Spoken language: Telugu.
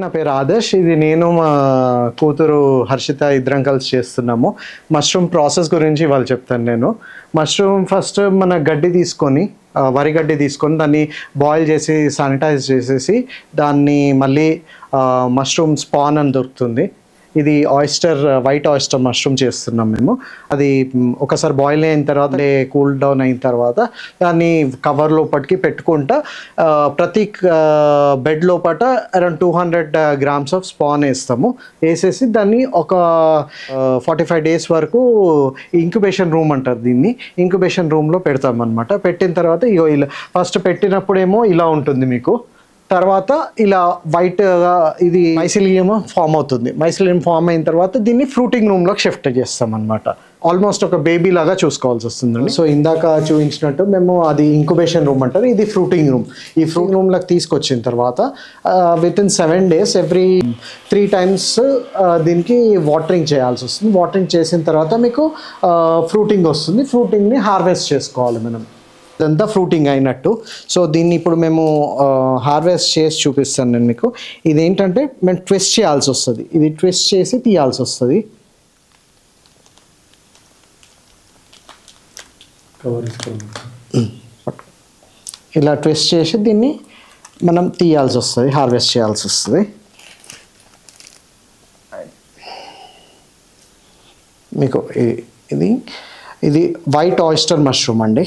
నా పేరు ఆదర్శ్. ఇది నేను మా కూతురు హర్షిత ఇద్దరం కలిసి చేస్తున్నాము. మష్రూమ్ ప్రాసెస్ గురించి వాళ్ళు చెప్తాను నేను. మష్రూమ్ ఫస్ట్ మన గడ్డి తీసుకొని వరి గడ్డి తీసుకొని దాన్ని బాయిల్ చేసి శానిటైజ్ చేసేసి దాన్ని మళ్ళీ మష్రూమ్ స్పాన్ అని దొరుకుతుంది. ఇది ఆయిస్టర్ వైట్ ఆయిస్టర్ మష్రూమ్ చేస్తున్నాం మేము. అది ఒకసారి బాయిల్ అయిన తర్వాత కూల్ డౌన్ అయిన తర్వాత దాన్ని కవర్ లోపటికి పెట్టుకుంటా ప్రతి బెడ్ లోపట around two hundred grams of spawn వేస్తాము. వేసేసి దాన్ని ఒక ఫార్టీ ఫైవ్ డేస్ వరకు ఇంక్యుబేషన్ రూమ్ అంటారు దీన్ని. ఇంక్యుబేషన్ రూమ్లో పెడతాం అనమాట పెట్టిన తర్వాత ఇగో ఇలా ఫస్ట్ పెట్టినప్పుడేమో ఇలా ఉంటుంది మీకు. తర్వాత ఇలా వైట్ ఇది మైసిలియం ఫామ్ అవుతుంది. మైసిలియం ఫామ్ అయిన తర్వాత దీన్ని ఫ్రూటింగ్ రూమ్లోకి షిఫ్ట్ చేస్తాం అనమాట ఆల్మోస్ట్ ఒక బేబీ లాగా చూసుకోవాల్సి వస్తుందండి. సో ఇందాక చూపించినట్టు మేము అది ఇంక్యుబేషన్ రూమ్ అంటారు. ఇది ఫ్రూటింగ్ రూమ్ ఈ ఫ్రూటింగ్ రూమ్లోకి తీసుకొచ్చిన తర్వాత within seven days every three times దీనికి వాటరింగ్ చేయాల్సి వస్తుంది. వాటరింగ్ చేసిన తర్వాత మీకు ఫ్రూటింగ్ వస్తుంది. ఫ్రూటింగ్ని హార్వెస్ట్ చేసుకోవాలి మనం. ఇదంతా ఫ్రూటింగ్ అయినట్టు. సో దీన్ని ఇప్పుడు మేము హార్వెస్ట్ చేసి చూపిస్తాను నేను మీకు. ఇదేంటంటే మేము ట్విస్ట్ చేయాల్సి వస్తుంది. ఇది ట్విస్ట్ చేసి తీయాల్సి వస్తుంది. ఇలా ట్విస్ట్ చేసి దీన్ని మనం తీయాల్సి వస్తుంది హార్వెస్ట్ చేయాల్సి వస్తుంది. మీకు ఇది ఇది వైట్ ఆయిస్టర్ మష్రూమ్ అండి.